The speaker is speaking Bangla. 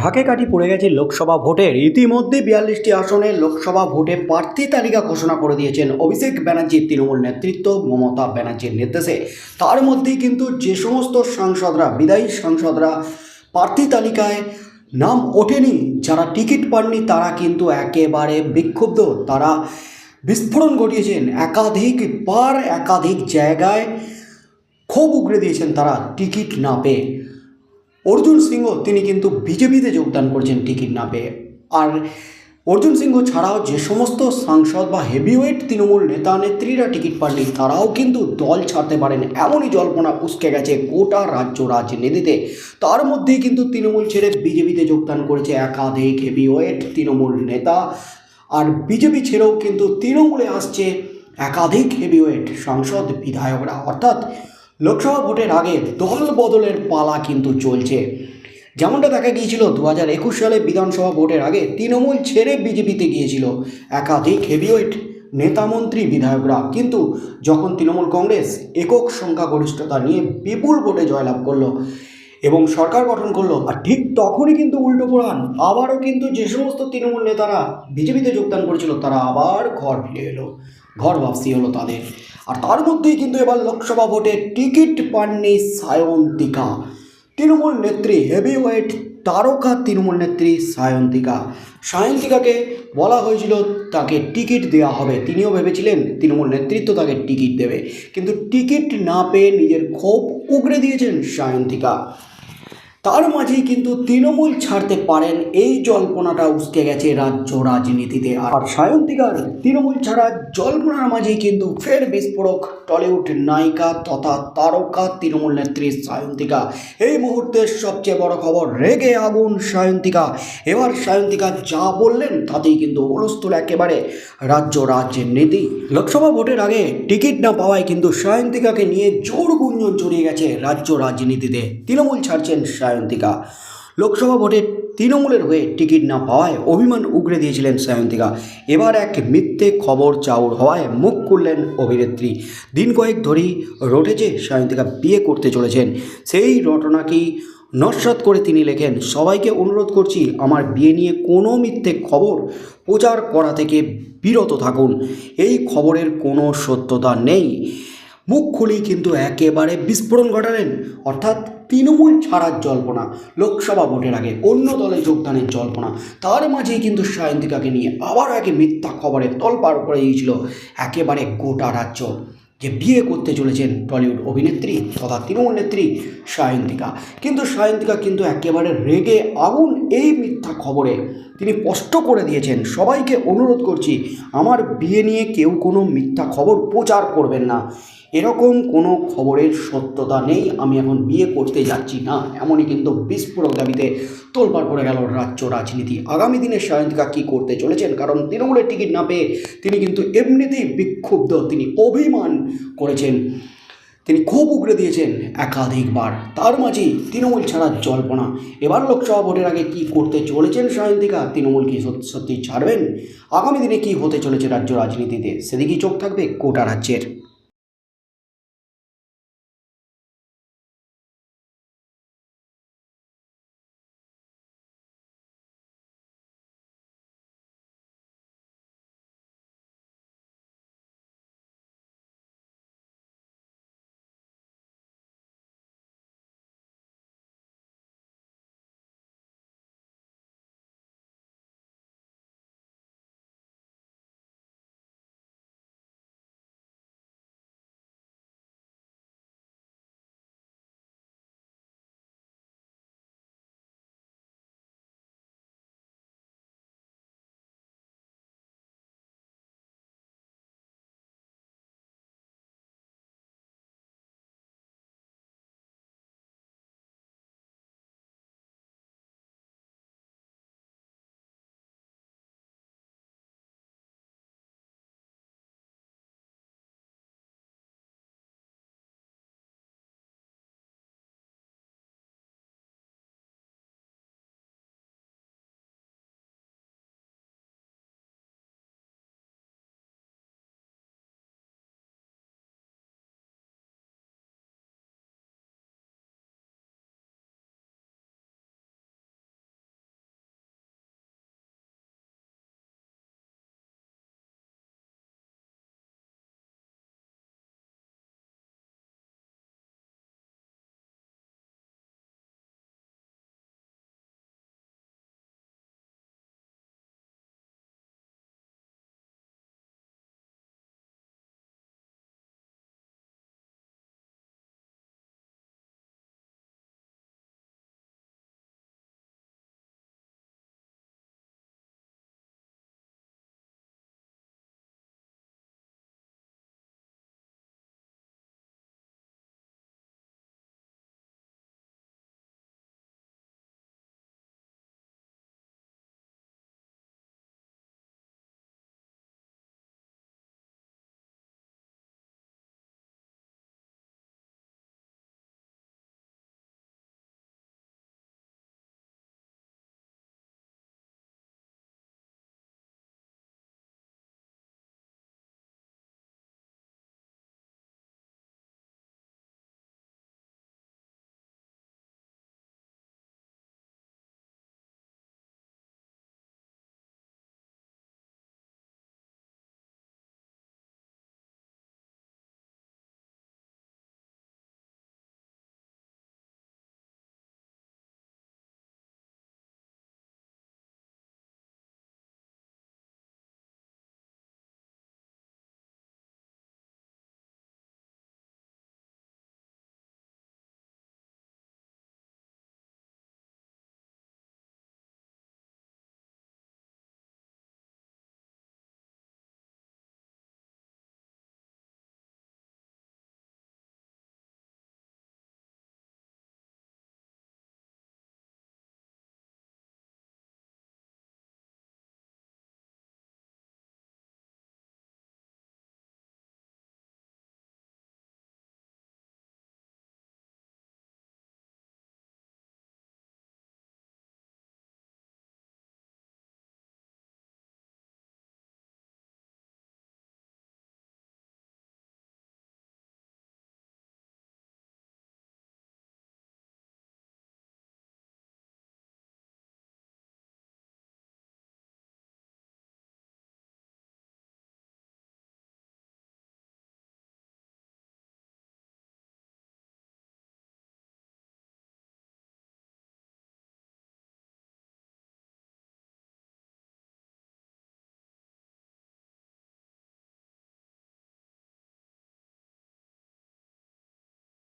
ঢাকে কাঠি পড়ে গেছে লোকসভা ভোটের। ইতিমধ্যে বিয়াল্লিশটি আসনে লোকসভা ভোটে প্রার্থী তালিকা ঘোষণা করে দিয়েছেন অভিষেক ব্যানার্জির তৃণমূল নেতৃত্ব, মমতা ব্যানার্জির নির্দেশে। তার মধ্যেই কিন্তু যে সমস্ত সাংসদরা, বিদায়ী সাংসদরা প্রার্থী তালিকায় নাম ওঠেনি, যারা টিকিট পাননি, তারা কিন্তু একেবারে বিক্ষুব্ধ। তারা বিস্ফোরণ ঘটিয়েছেন, একাধিক বার, একাধিক জায়গায় ক্ষোভ উগড়ে দিয়েছেন তারা টিকিট না পেয়ে। অর্জুন সিংহ তিনি কিন্তু বিজেপিতে যোগদান করেছেন টিকিট না পেয়ে। আর অর্জুন সিংহ ছাড়াও যে সমস্ত সাংসদ বা হেভিওয়েট তৃণমূল নেতা নেত্রীরা টিকিট পাননি, তারাও কিন্তু দল ছাড়তে পারেন এমনই জল্পনা উস্কে গেছে গোটা রাজ্য রাজনীতিতে। তার মধ্যেই কিন্তু তৃণমূল ছেড়ে বিজেপিতে যোগদান করেছে একাধিক হেভিওয়েট তৃণমূল নেতা। আর বিজেপি ছেড়েও কিন্তু তৃণমূলে আসছে একাধিক হেভিওয়েট সাংসদ, বিধায়করা। অর্থাৎ লোকসভা ভোটের আগে দল বদলের পালা কিন্তু চলছে। যেমনটা দেখা গিয়েছিল দু হাজার একুশ সালে বিধানসভা ভোটের আগে তৃণমূল ছেড়ে বিজেপিতে গিয়েছিল একাধিক হেভিওয়েট নেতামন্ত্রী বিধায়করা। কিন্তু যখন তৃণমূল কংগ্রেস একক সংখ্যাগরিষ্ঠতা নিয়ে বিপুল ভোটে জয়লাভ করল এবং সরকার গঠন করল, আর ঠিক তখনই কিন্তু উল্টো পড়ান আবারও কিন্তু যে সমস্ত তৃণমূল নেতারা বিজেপিতে যোগদান করেছিল, তারা আবার ঘর ফিরে এলো, ঘর ভাবসি হলো তাদের। আর তার মধ্যেই কিন্তু এবার লোকসভা ভোটে টিকিট পাননি সায়ন্তিকা। তৃণমূল নেত্রী হেভি হেভিওয়েট তারকা তৃণমূল নেত্রী সায়ন্তিকা। সায়ন্তিকাকে বলা হয়েছিল, তাকে টিকিট দেওয়া হবে। তিনিও ভেবেছিলেন তৃণমূল নেতৃত্ব তাকে টিকিট দেবে। কিন্তু টিকিট না পেয়ে নিজের ক্ষোভ উগড়ে দিয়েছেন সায়ন্তিকা। তার মাঝেই কিন্তু তৃণমূল ছাড়তে পারেন এই জল্পনাটা উসকে গেছে রাজ্য রাজনীতিতে। আর সায়ন্তিকার তৃণমূল ছাড়া জল্পনার মাঝেই কিন্তু ফের বিস্ফোরক টলিউড নায়িকা তথা তারকা তৃণমূল নেত্রী সায়ন্তিকা। এই মুহূর্তের সবচেয়ে বড় খবর, রেগে আগুন সায়ন্তিকা। এবার সায়ন্তিকা যা বললেন তাতেই কিন্তু হুলস্থুল একেবারে রাজ্য রাজনীতি লোকসভা ভোটের আগে টিকিট না পাওয়ায় কিন্তু সায়ন্তিকাকে নিয়ে জোর গুঞ্জন ছড়িয়ে গেছে রাজ্য রাজনীতিতে। তৃণমূল ছাড়ছেন সায়ন্তিকা। লোকসভা ভোটে তৃণমূলের হয়ে টিকিট না পাওয়ায় অভিমান উগড়ে দিয়েছিলেন সায়ন্তিকা। এবার এক মিথ্যে খবর চাউর হওয়ায় মুখ খুললেন অভিনেত্রী। দিন কয়েক ধরেই রটেছে সায়ন্তিকা বিয়ে করতে চলেছেন। সেই রটনাকেই নস্বাত করে তিনি লেখেন, সবাইকে অনুরোধ করছি, আমার বিয়ে নিয়ে কোনো মিথ্যে খবর প্রচার করা থেকে বিরত থাকুন। এই খবরের কোনো সত্যতা নেই। মুখ খুলেই কিন্তু একেবারে বিস্ফোরণ ঘটালেন। অর্থাৎ তৃণমূল ছাড়ার জল্পনা, লোকসভা ভোটের আগে অন্য দলে যোগদানের জল্পনা, তার মাঝেই কিন্তু সায়ন্তিকাকে নিয়ে আবার আগে মিথ্যা খবরে তলপার করে দিয়েছিল একেবারে গোটা রাজ্য। যে বিয়ে করতে চলেছেন টলিউড অভিনেত্রী তথা তৃণমূল নেত্রী সায়ন্তিকা। কিন্তু সায়ন্তিকা কিন্তু একেবারে রেগে আগুন এই মিথ্যা খবরে। তিনি স্পষ্ট করে দিয়েছেন, সবাইকে অনুরোধ করছি, আমার বিয়ে নিয়ে কেউ কোনো মিথ্যা খবর প্রচার করবেন না। এরকম কোনো খবরের সত্যতা নেই, আমি এখন বিয়ে করতে যাচ্ছি না। এমনই কিন্তু বিস্ফোরক দাবিতে তোলপাড় পড়ে গেল রাজ্য রাজনীতি। আগামী দিনে সায়ন্তিকা কী করতে চলেছেন? কারণ তৃণমূলের টিকিট না পেয়ে তিনি কিন্তু এমনিতেই বিক্ষুব্ধ। তিনি অভিমান করেছেন। তিনি খুব উগড়ে দিয়েছেন একাধিকবার। তার মাঝেই তৃণমূল ছাড়ার জল্পনা। এবার লোকসভা ভোটের আগে কি করতে চলেছেন সায়ন্তিকা? তৃণমূল কি সত্যি সত্যি ছাড়বেন? আগামী দিনে কি হতে চলেছে রাজ্য রাজনীতিতে? সেদিকেই চোখ থাকবে কোটা রাজ্যের।